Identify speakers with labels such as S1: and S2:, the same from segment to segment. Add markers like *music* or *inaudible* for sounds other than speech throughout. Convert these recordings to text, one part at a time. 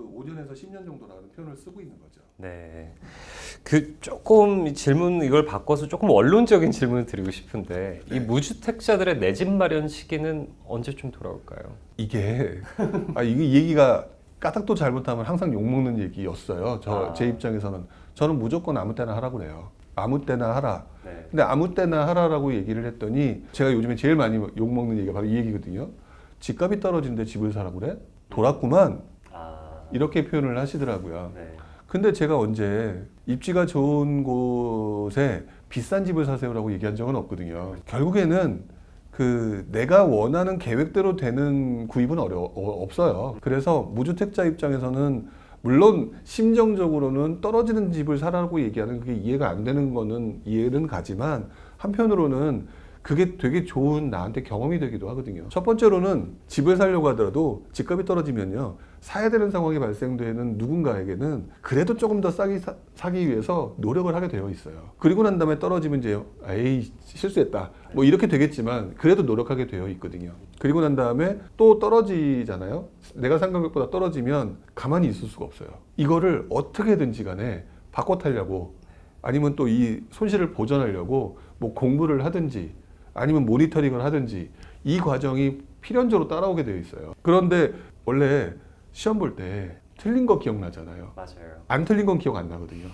S1: 그 5년에서 10년 정도라는 표현을 쓰고 있는 거죠.
S2: 네. 그 조금 질문 이걸 바꿔서 조금 원론적인 질문을 드리고 싶은데 이
S1: 네.
S2: 무주택자들의 내 집 마련 시기는 언제쯤 돌아올까요?
S1: 이게 *laughs* 아 이게 이 얘기가 까딱도 잘못하면 항상 욕 먹는 얘기였어요. 저
S2: 아.
S1: 제 입장에서는 저는 무조건 아무 때나 하라고 그래요. 아무 때나 하라.
S2: 네.
S1: 근데 아무 때나 하라라고 얘기를 했더니 제가 요즘에 제일 많이 욕 먹는 얘기가 바로 이 얘기거든요. 집값이 떨어지는데 집을 사라고 그래? 돌았구만.
S2: 아.
S1: 이렇게 표현을 하시더라고요.
S2: 네.
S1: 근데 제가 언제 입지가 좋은 곳에 비싼 집을 사세요라고 얘기한 적은 없거든요. 결국에는 그 내가 원하는 계획대로 되는 구입은 어려 어, 없어요. 그래서 무주택자 입장에서는 물론 심정적으로는 떨어지는 집을 사라고 얘기하는 그게 이해가 안 되는 거는 이해는 가지만 한편으로는 그게 되게 좋은 나한테 경험이 되기도 하거든요. 첫 번째로는 집을 살려고 하더라도 집값이 떨어지면요. 사야 되는 상황이 발생되는 누군가에게는 그래도 조금 더 싸게 사, 사기 위해서 노력을 하게 되어 있어요. 그리고 난 다음에 떨어지면 이제 에이 실수했다. 뭐 이렇게 되겠지만 그래도 노력하게 되어 있거든요. 그리고 난 다음에 또 떨어지잖아요. 내가 산 가격보다 떨어지면 가만히 있을 수가 없어요. 이거를 어떻게든지 간에 바꿔 타려고 아니면 또 이 손실을 보전하려고 뭐 공부를 하든지 아니면 모니터링을 하든지 이 과정이 필연적으로 따라오게 되어 있어요. 그런데 원래 시험 볼 때 틀린 거 기억나잖아요.
S2: 맞아요.
S1: 안 틀린 건 기억 안 나거든요.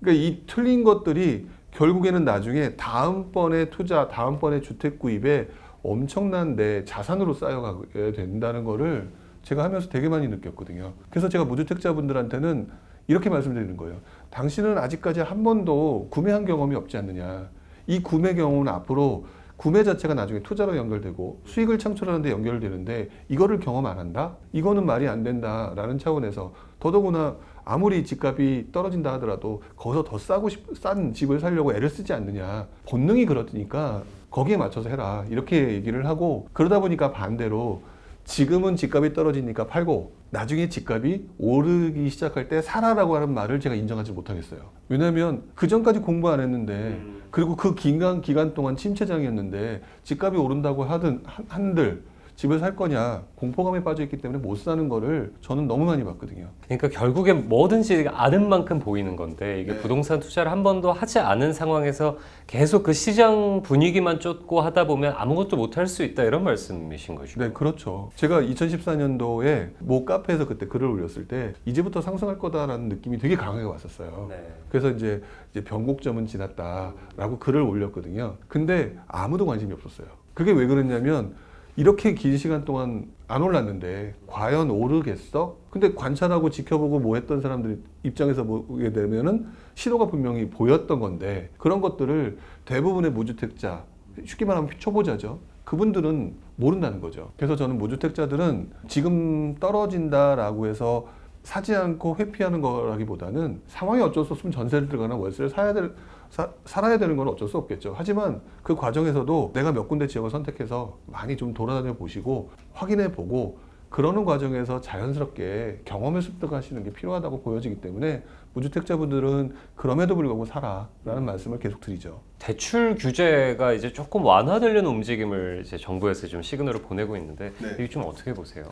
S1: 그러니까 이 틀린 것들이 결국에는 나중에 다음번에 투자, 다음번에 주택 구입에 엄청난 내 자산으로 쌓여가게 된다는 거를 제가 하면서 되게 많이 느꼈거든요. 그래서 제가 무주택자분들한테는 이렇게 말씀드리는 거예요. 당신은 아직까지 한 번도 구매한 경험이 없지 않느냐. 이 구매 경험은 앞으로 구매 자체가 나중에 투자로 연결되고 수익을 창출하는 데 연결되는데 이거를 경험 안 한다? 이거는 말이 안 된다라는 차원에서 더더구나 아무리 집값이 떨어진다 하더라도 거기서 더 싸고 싶, 싼 집을 살려고 애를 쓰지 않느냐. 본능이 그렇으니까 거기에 맞춰서 해라. 이렇게 얘기를 하고 그러다 보니까 반대로 지금은 집값이 떨어지니까 팔고 나중에 집값이 오르기 시작할 때 사라라고 하는 말을 제가 인정하지 못하겠어요. 왜냐하면 그 전까지 공부 안 했는데 그리고 그 기간 기간 동안 침체장이었는데 집값이 오른다고 하든 한- 한들 집을 살 거냐 공포감에 빠져 있기 때문에 못 사는 거를 저는 너무 많이 봤거든요.
S2: 그러니까 결국엔 뭐든지 아는 만큼 보이는 건데 이게
S1: 네.
S2: 부동산 투자를 한 번도 하지 않은 상황에서 계속 그 시장 분위기만 쫓고 하다 보면 아무것도 못 할 수 있다 이런 말씀이신 거죠.
S1: 네, 그렇죠. 제가 2014년도에 모 카페에서 그때 글을 올렸을 때 이제부터 상승할 거다라는 느낌이 되게 강하게 왔었어요.
S2: 네.
S1: 그래서 이제, 이제 변곡점은 지났다라고 글을 올렸거든요. 근데 아무도 관심이 없었어요. 그게 왜 그랬냐면 이렇게 긴 시간 동안 안 올랐는데 과연 오르겠어? 근데 관찰하고 지켜보고 뭐 했던 사람들 입장에서 보게 되면은 신호가 분명히 보였던 건데 그런 것들을 대부분의 무주택자 쉽게 말하면 초보자죠. 그분들은 모른다는 거죠. 그래서 저는 무주택자들은 지금 떨어진다라고 해서 사지 않고 회피하는 거라기보다는 상황이 어쩔 수 없으면 전세를 들거나 월세를 사야 될 사, 살아야 되는 건 어쩔 수 없겠죠. 하지만 그 과정에서도 내가 몇 군데 지역을 선택해서 많이 좀 돌아다녀 보시고 확인해 보고 그러는 과정에서 자연스럽게 경험을 습득하시는 게 필요하다고 보여지기 때문에 무주택자분들은 그럼에도 불구하고 사라라는 말씀을 계속 드리죠.
S2: 대출 규제가 이제 조금 완화되려는 움직임을 이제 정부에서 좀 시그널을 보내고 있는데
S1: 네.
S2: 이게 좀 어떻게 보세요?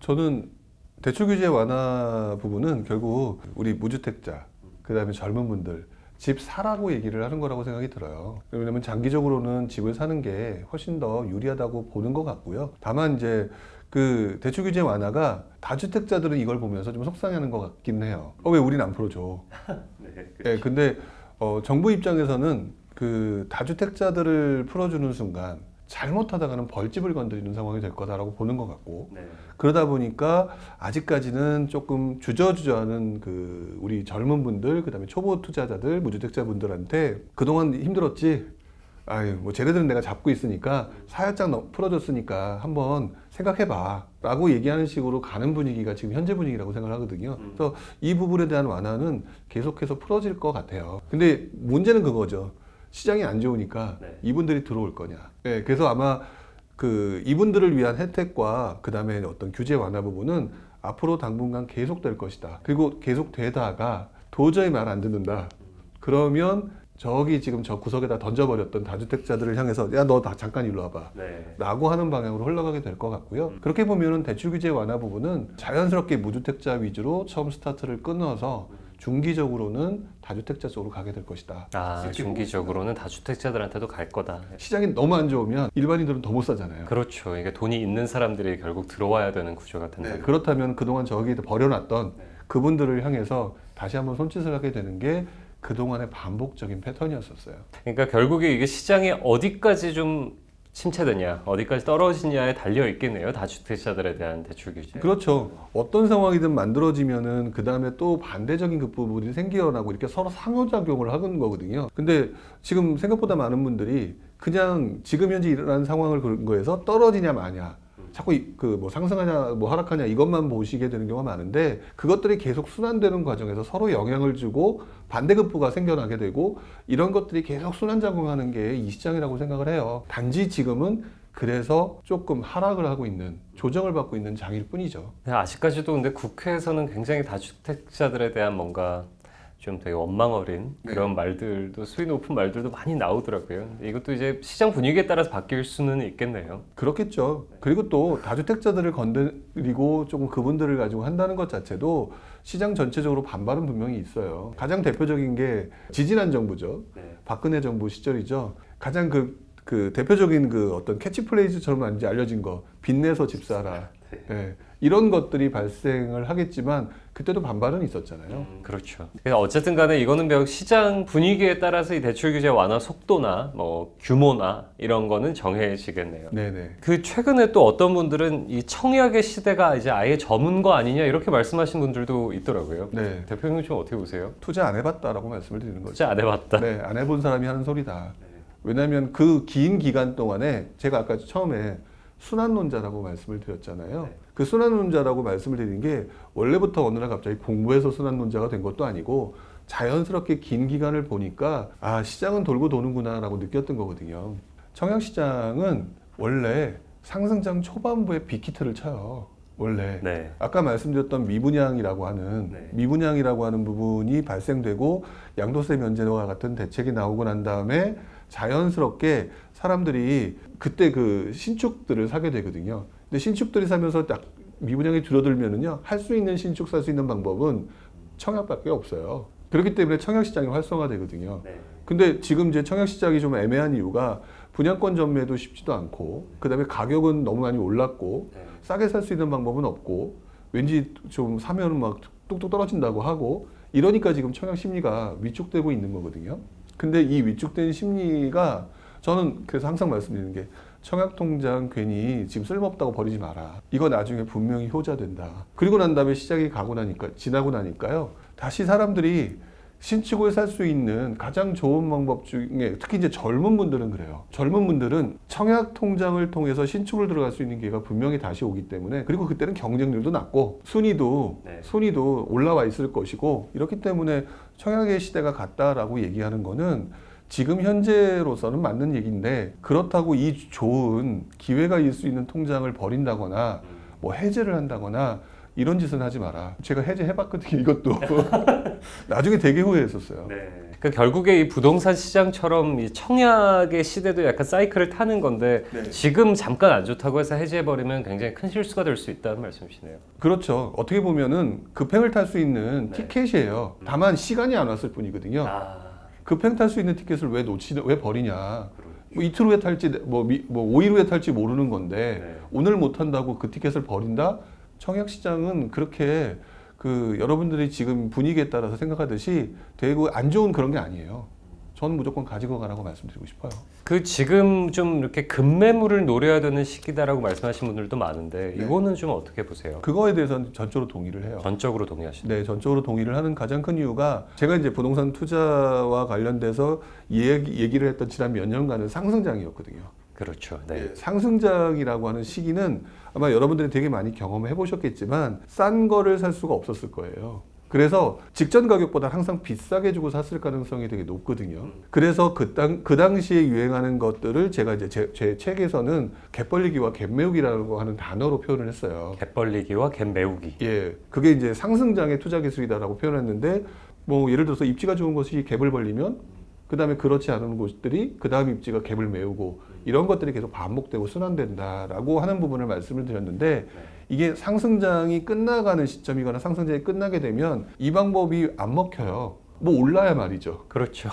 S1: 저는 대출 규제 완화 부분은 결국 우리 무주택자 그다음에 젊은 분들 집 사라고 얘기를 하는 거라고 생각이 들어요. 왜냐하면 장기적으로는 집을 사는 게 훨씬 더 유리하다고 보는 것 같고요. 다만 이제 그 대출 규제 완화가 다주택자들은 이걸 보면서 좀 속상해하는 것 같긴 해요. 어, 왜 우린 안 풀어줘? *laughs*
S2: 네.
S1: 예, 근데 어, 정부 입장에서는 그 다주택자들을 풀어주는 순간 잘못하다가는 벌집을 건드리는 상황이 될 거다라고 보는 것 같고.
S2: 네.
S1: 그러다 보니까 아직까지는 조금 주저주저하는 그 우리 젊은 분들 그다음에 초보 투자자들 무주택자분들한테 그동안 힘들었지? 아유 뭐 쟤네들은 내가 잡고 있으니까 사야짝 넣- 풀어줬으니까 한번 생각해봐 라고 얘기하는 식으로 가는 분위기가 지금 현재 분위기라고 생각을 하거든요. 그래서 이 부분에 대한 완화는 계속해서 풀어질 것 같아요. 근데 문제는 그거죠 시장이 안 좋으니까
S2: 네.
S1: 이분들이 들어올 거냐 네, 그래서 아마 그 이분들을 위한 혜택과 그 다음에 어떤 규제 완화 부분은 앞으로 당분간 계속될 것이다. 그리고 계속되다가 도저히 말 안 듣는다. 그러면 저기 지금 저 구석에다 던져버렸던 다주택자들을 향해서 야너다 잠깐 일로 와봐.
S2: 네.
S1: 라고 하는 방향으로 흘러가게 될 것 같고요. 그렇게 보면은 대출 규제 완화 부분은 자연스럽게 무주택자 위주로 처음 스타트를 끊어서 중기적으로는 다주택자 쪽으로 가게 될 것이다.
S2: 아, 중기적으로는 다주택자들한테도 갈 거다.
S1: 시장이 너무 안 좋으면 일반인들은 더 못 사잖아요.
S2: 그렇죠. 이게 돈이 있는 사람들이 결국 들어와야 되는 구조가 된다.
S1: 네, 그렇다면 그동안 저기에 버려놨던 그분들을 향해서 다시 한번 손짓을 하게 되는 게 그동안의 반복적인 패턴이었었어요.
S2: 그러니까 결국에 이게 시장이 어디까지 좀 침체되냐, 어디까지 떨어지냐에 달려 있겠네요. 다주택자들에 대한 대출 규제.
S1: 그렇죠. 어떤 상황이든 만들어지면은 그 다음에 또 반대적인 그 부분이 생겨나고 이렇게 서로 상호작용을 하는 거거든요. 근데 지금 생각보다 많은 분들이 그냥 지금 현재 일어나는 상황을 그런 거에서 떨어지냐 마냐. 자꾸 그 뭐 상승하냐 뭐 하락하냐 이것만 보시게 되는 경우가 많은데 그것들이 계속 순환되는 과정에서 서로 영향을 주고 반대급부가 생겨나게 되고 이런 것들이 계속 순환 작용하는 게 이 시장이라고 생각을 해요. 단지 지금은 그래서 조금 하락을 하고 있는 조정을 받고 있는 장일 뿐이죠.
S2: 네, 아직까지도 근데 국회에서는 굉장히 다주택자들에 대한 뭔가 좀 되게 원망 어린
S1: 네.
S2: 그런 말들도 수위 높은 말들도 많이 나오더라고요. 이것도 이제 시장 분위기에 따라서 바뀔 수는 있겠네요.
S1: 그렇겠죠. 그리고 또 다주택자들을 건드리고 조금 그분들을 가지고 한다는 것 자체도 시장 전체적으로 반발은 분명히 있어요. 가장 대표적인 게 지지난 정부죠. 박근혜 정부 시절이죠. 가장 그, 그 대표적인 그 어떤 캐치프레이즈처럼 이제 알려진 거 빚내서 집 사라. 예. 이런 것들이 발생을 하겠지만 그때도 반발은 있었잖아요.
S2: 그렇죠. 그래서 어쨌든 간에 이거는 몇 시장 분위기에 따라서 이 대출 규제 완화 속도나 뭐 규모나 이런 거는 정해지겠네요.
S1: 네네.
S2: 그 최근에 또 어떤 분들은 이 청약의 시대가 이제 아예 저문 거 아니냐 이렇게 말씀하신 분들도 있더라고요.
S1: 네.
S2: 대표님 좀 어떻게 보세요?
S1: 투자 안 해봤다라고 말씀을 드리는 거죠.
S2: 진짜 안 해봤다.
S1: 네, 안 해본 사람이 하는 소리다. 왜냐하면 그 긴 기간 동안에 제가 아까 처음에 순환론자라고 말씀을 드렸잖아요. 그 순환론자라고 말씀을 드린 게 원래부터 어느 날 갑자기 공부해서 순환론자가 된 것도 아니고 자연스럽게 긴 기간을 보니까 아 시장은 돌고 도는구나라고 느꼈던 거거든요. 청약시장은 원래 상승장 초반부에 빅히트를 쳐요. 원래
S2: 네.
S1: 아까 말씀드렸던 미분양이라고 하는
S2: 네.
S1: 미분양이라고 하는 부분이 발생되고 양도세 면제와 같은 대책이 나오고 난 다음에 자연스럽게 사람들이 그때 그 신축들을 사게 되거든요. 근데 신축들이 사면서 딱 미분양이 줄어들면은요 할 수 있는 신축 살 수 있는 방법은 청약밖에 없어요. 그렇기 때문에 청약 시장이 활성화되거든요. 근데 지금 이제 청약 시장이 좀 애매한 이유가 분양권 전매도 쉽지도 않고 그다음에 가격은 너무 많이 올랐고 싸게 살 수 있는 방법은 없고 왠지 좀 사면은 막 뚝뚝 떨어진다고 하고 이러니까 지금 청약 심리가 위축되고 있는 거거든요. 근데 이 위축된 심리가 저는 그래서 항상 말씀드리는 게 청약 통장 괜히 지금 쓸모없다고 버리지 마라. 이거 나중에 분명히 효자된다. 그리고 난 다음에 시작이 가고 나니까 지나고 나니까요. 다시 사람들이 신축을 살 수 있는 가장 좋은 방법 중에 특히 이제 젊은 분들은 그래요. 젊은 분들은 청약 통장을 통해서 신축을 들어갈 수 있는 기회가 분명히 다시 오기 때문에 그리고 그때는 경쟁률도 낮고 순위도
S2: 네.
S1: 순위도 올라와 있을 것이고 이렇기 때문에 청약의 시대가 갔다라고 얘기하는 거는 지금 현재로서는 맞는 얘기인데 그렇다고 이 좋은 기회가 있을 수 있는 통장을 버린다거나 뭐 해제를 한다거나 이런 짓은 하지 마라. 제가 해제해봤거든요. 이것도 *laughs* 나중에 되게 후회했었어요.
S2: 그 결국에 이 부동산 시장처럼 이 청약의 시대도 약간 사이클을 타는 건데
S1: 네.
S2: 지금 잠깐 안 좋다고 해서 해제해버리면 굉장히 큰 실수가 될 수 있다는 말씀이시네요.
S1: 그렇죠. 어떻게 보면은 급행을 탈 수 있는 티켓이에요. 다만 시간이 안 왔을 뿐이거든요.
S2: 아,
S1: 급행 탈 수 있는 티켓을 왜 놓치 왜 버리냐? 뭐 이틀 후에 탈지 뭐, 미, 뭐 5일 후에 탈지 모르는 건데
S2: 네.
S1: 오늘 못 한다고 그 티켓을 버린다? 청약 시장은 그렇게 그 여러분들이 지금 분위기에 따라서 생각하듯이 되고 안 좋은 그런 게 아니에요. 저는 무조건 가지고 가라고 말씀드리고 싶어요.
S2: 그 지금 좀 이렇게 급매물을 노려야 되는 시기다라고 말씀하신 분들도 많은데
S1: 네.
S2: 이거는 좀 어떻게 보세요?
S1: 그거에 대해서는 전적으로 동의를 해요.
S2: 전적으로 동의하시나요?
S1: 네, 전적으로 동의를 하는 가장 큰 이유가 제가 이제 부동산 투자와 관련돼서 얘기, 얘기를 했던 지난 몇 년간은 상승장이었거든요.
S2: 그렇죠. 네.
S1: 예, 상승장이라고 하는 시기는 아마 여러분들이 되게 많이 경험해 보셨겠지만 싼 거를 살 수가 없었을 거예요. 그래서 직전 가격보다 항상 비싸게 주고 샀을 가능성이 되게 높거든요. 그래서 그, 당, 그 당시에 유행하는 것들을 제가 이제 제, 제 책에서는 갭벌리기와 갭매우기라고 하는 단어로 표현을 했어요.
S2: 갯벌리기와 갯 메우기.
S1: 예, 그게 이제 상승장의 투자 기술이다라고 표현했는데 뭐 예를 들어서 입지가 좋은 것이 갭을 벌리면 그 그다음에 그렇지 않은 곳들이 그 다음 입지가 갭을 메우고 이런 것들이 계속 반복되고 순환된다라고 하는 부분을 말씀을 드렸는데 이게 상승장이 끝나가는 시점이거나 상승장이 끝나게 되면 이 방법이 안 먹혀요. 뭐 올라야 말이죠.
S2: 그렇죠.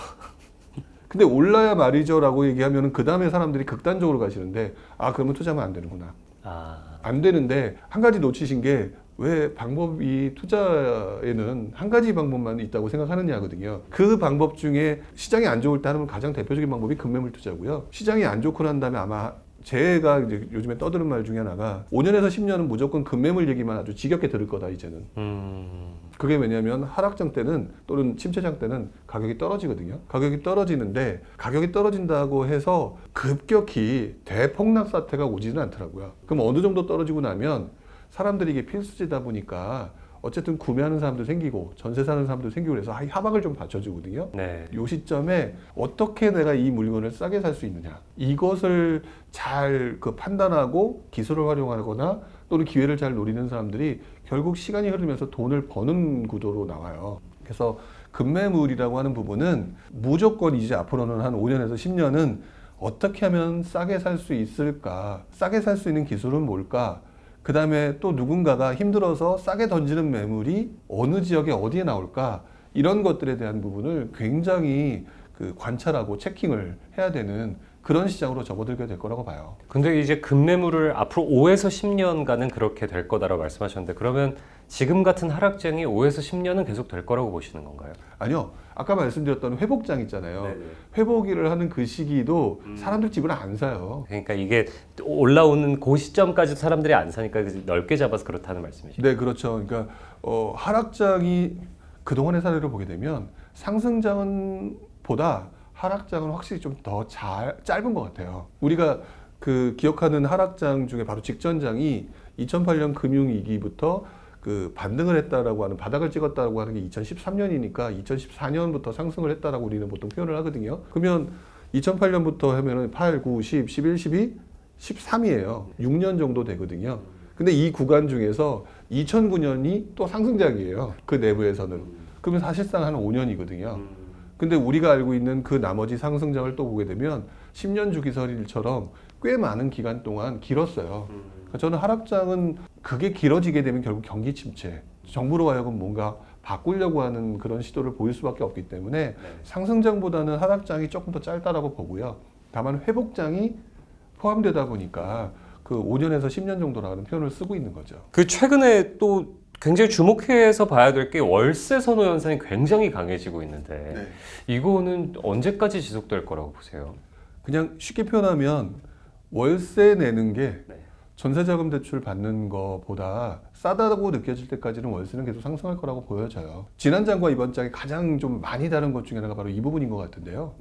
S2: *laughs*
S1: 근데 올라야 말이죠라고 얘기하면 그 다음에 사람들이 극단적으로 가시는데 아 그러면 투자하면 안 되는구나.
S2: 아,
S1: 안 되는데 한 가지 놓치신 게 왜 방법이 투자에는 한 가지 방법만 있다고 생각하느냐거든요. 그 방법 중에 시장이 안 좋을 때 하는 가장 대표적인 방법이 금매물 투자고요. 시장이 안 좋고 난 다음에 아마 제가 이제 요즘에 떠드는 말 중에 하나가 5년에서 10년은 무조건 금매물 얘기만 아주 지겹게 들을 거다 이제는.
S2: 음,
S1: 그게 왜냐하면 하락장 때는 또는 침체장 때는 가격이 떨어지거든요. 가격이 떨어지는데 가격이 떨어진다고 해서 급격히 대폭락 사태가 오지는 않더라고요. 그럼 어느 정도 떨어지고 나면 사람들이 이게 필수지다 보니까 어쨌든 구매하는 사람도 생기고 전세 사는 사람도 생기고 그래서 하- 하박을 좀 받쳐주거든요.
S2: 네.
S1: 요 시점에 어떻게 내가 이 물건을 싸게 살 수 있느냐 이것을 잘 그 판단하고 기술을 활용하거나 또는 기회를 잘 노리는 사람들이 결국 시간이 흐르면서 돈을 버는 구도로 나와요. 그래서 급매물이라고 하는 부분은 무조건 이제 앞으로는 한 5년에서 10년은 어떻게 하면 싸게 살 수 있을까? 싸게 살 수 있는 기술은 뭘까? 그 다음에 또 누군가가 힘들어서 싸게 던지는 매물이 어느 지역에 어디에 나올까? 이런 것들에 대한 부분을 굉장히 그 관찰하고 체킹을 해야 되는 그런 시장으로 접어들게 될 거라고 봐요.
S2: 근데 이제 급매물을 앞으로 5에서 10년간은 그렇게 될 거다라고 말씀하셨는데 그러면 지금 같은 하락장이 5에서 10년은 계속 될 거라고 보시는 건가요?
S1: 아니요. 아까 말씀드렸던 회복장 있잖아요.
S2: 네네.
S1: 회복일을 하는 그 시기도
S2: 음.
S1: 사람들 집을 안 사요.
S2: 그러니까 이게 올라오는 그 시점까지 사람들이 안 사니까 넓게 잡아서 그렇다는 말씀이시죠?
S1: 네, 그렇죠. 그러니까 어, 하락장이 그동안의 사례를 보게 되면 상승장은 보다 하락장은 확실히 좀 더 짧은 것 같아요. 우리가 그 기억하는 하락장 중에 바로 직전장이 2008년 금융위기부터 그 반등을 했다라고 하는 바닥을 찍었다라고 하는 게 2013년이니까 2014년부터 상승을 했다라고 우리는 보통 표현을 하거든요. 그러면 2008년부터 하면은 8, 9, 10, 11, 12, 13이에요. 6년 정도 되거든요. 근데 이 구간 중에서 2009년이 또 상승장이에요. 그 내부에서는. 그러면 사실상 한 5년이거든요. 근데 우리가 알고 있는 그 나머지 상승장을 또 보게 되면 10년 주기설일처럼 꽤 많은 기간 동안 길었어요. 그러니까 저는 하락장은 그게 길어지게 되면 결국 경기 침체, 정부로 하여금 뭔가 바꾸려고 하는 그런 시도를 보일 수밖에 없기 때문에 상승장보다는 하락장이 조금 더 짧다라고 보고요. 다만 회복장이 포함되다 보니까 그 5년에서 10년 정도라는 표현을 쓰고 있는 거죠.
S2: 그 최근에 또 굉장히 주목해서 봐야 될 게 월세 선호 현상이 굉장히 강해지고 있는데
S1: 네.
S2: 이거는 언제까지 지속될 거라고 보세요?
S1: 그냥 쉽게 표현하면 월세 내는 게
S2: 네.
S1: 전세자금 대출 받는 것보다 싸다고 느껴질 때까지는 월세는 계속 상승할 거라고 보여져요. 지난 장과 이번 장이 가장 좀 많이 다른 것 중에 하나가 바로 이 부분인 것 같은데요.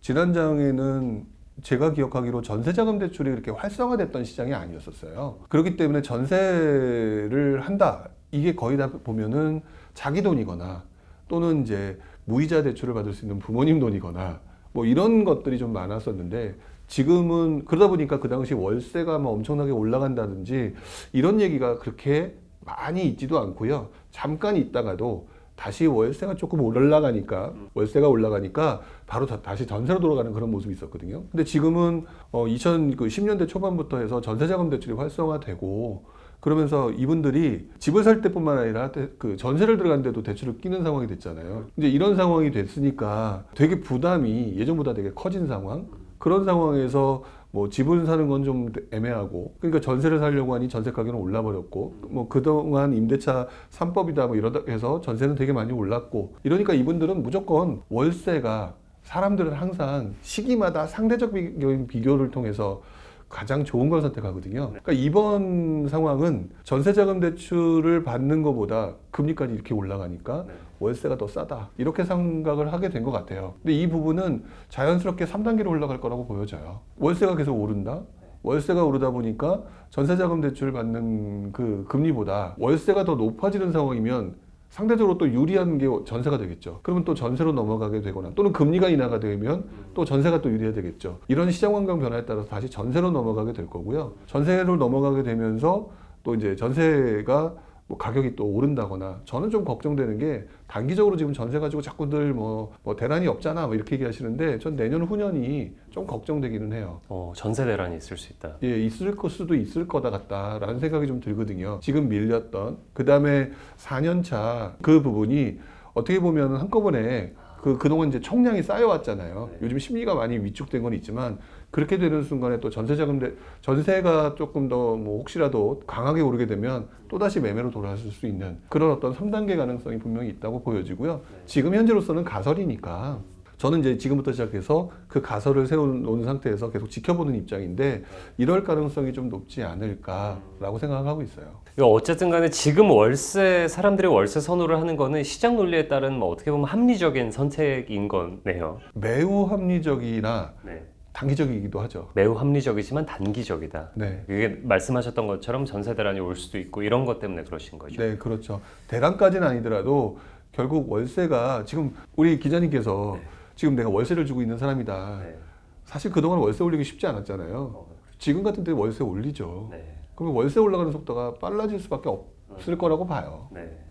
S1: 지난 장에는 제가 기억하기로 전세자금 대출이 그렇게 활성화됐던 시장이 아니었었어요. 그렇기 때문에 전세를 한다. 이게 거의 다 보면은 자기 돈이거나 또는 이제 무이자 대출을 받을 수 있는 부모님 돈이거나 뭐 이런 것들이 좀 많았었는데 지금은 그러다 보니까 그 당시 월세가 뭐 엄청나게 올라간다든지 이런 얘기가 그렇게 많이 있지도 않고요. 잠깐 있다가도 다시 월세가 조금 올라가니까 월세가 올라가니까 바로 다, 다시 전세로 돌아가는 그런 모습이 있었거든요. 근데 지금은 어 2010년대 초반부터 해서 전세자금 대출이 활성화되고 그러면서 이분들이 집을 살 때뿐만 아니라 대- 그 전세를 들어갔는데도 대출을 끼는 상황이 됐잖아요. 이제 이런 상황이 됐으니까 되게 부담이 예전보다 되게 커진 상황. 그런 상황에서 뭐 집을 사는 건 좀 애매하고 그러니까 전세를 살려고 하니 전세 가격은 올라 버렸고 뭐 그동안 임대차 3법이다 뭐 이러다 해서 전세는 되게 많이 올랐고 이러니까 이분들은 무조건 월세가 사람들은 항상 시기마다 상대적 비교, 비교를 통해서 가장 좋은 걸 선택하거든요. 그러니까 이번 상황은 전세자금 대출을 받는 것보다 금리까지 이렇게 올라가니까
S2: 네.
S1: 월세가 더 싸다 이렇게 생각을 하게 된 것 같아요. 근데 이 부분은 자연스럽게 3단계로 올라갈 거라고 보여져요. 월세가 계속 오른다. 월세가 오르다 보니까 전세자금 대출 받는 그 금리보다 월세가 더 높아지는 상황이면 상대적으로 또 유리한 게 전세가 되겠죠. 그러면 또 전세로 넘어가게 되거나 또는 금리가 인하가 되면 또 전세가 또 유리해야 되겠죠. 이런 시장 환경 변화에 따라서 다시 전세로 넘어가게 될 거고요. 전세로 넘어가게 되면서 또 이제 전세가 뭐 가격이 또 오른다거나 저는 좀 걱정되는 게 단기적으로 지금 전세 가지고 자꾸들 뭐, 뭐 대란이 없잖아 뭐 이렇게 얘기하시는데 전 내년 후년이 좀 걱정되기는 해요.
S2: 어, 전세 대란이 있을 수 있다.
S1: 예, 있을 것 수도 있을 거다 같다라는 생각이 좀 들거든요. 지금 밀렸던 그 다음에 4년 차 그 부분이 어떻게 보면 한꺼번에 그 그동안 이제 총량이 쌓여왔잖아요. 요즘 심리가 많이 위축된 건 있지만 그렇게 되는 순간에 또 전세자금 대, 전세가 조금 더 뭐 혹시라도 강하게 오르게 되면 또 다시 매매로 돌아설 수 있는 그런 어떤 3단계 가능성이 분명히 있다고 보여지고요. 지금 현재로서는 가설이니까 저는 이제 지금부터 시작해서 그 가설을 세워놓은 상태에서 계속 지켜보는 입장인데 이럴 가능성이 좀 높지 않을까라고 생각하고 있어요.
S2: 어쨌든 간에 지금 월세 사람들이 월세 선호를 하는 거는 시장 논리에 따른 뭐 어떻게 보면 합리적인 선택인 거네요.
S1: 매우 합리적이나
S2: 네.
S1: 단기적이기도 하죠.
S2: 매우 합리적이지만 단기적이다.
S1: 네.
S2: 이게 말씀하셨던 것처럼 전세 대란이 올 수도 있고 이런 것 때문에 그러신 거죠.
S1: 네, 그렇죠. 대란까지는 아니더라도 결국 월세가 지금 우리 기자님께서 지금 내가 월세를 주고 있는 사람이다.
S2: 네.
S1: 사실 그동안 월세 올리기 쉽지 않았잖아요.
S2: 어,
S1: 지금 같은 때 월세 올리죠.
S2: 네.
S1: 그러면 월세 올라가는 속도가 빨라질 수밖에 없을 거라고 봐요.
S2: 네.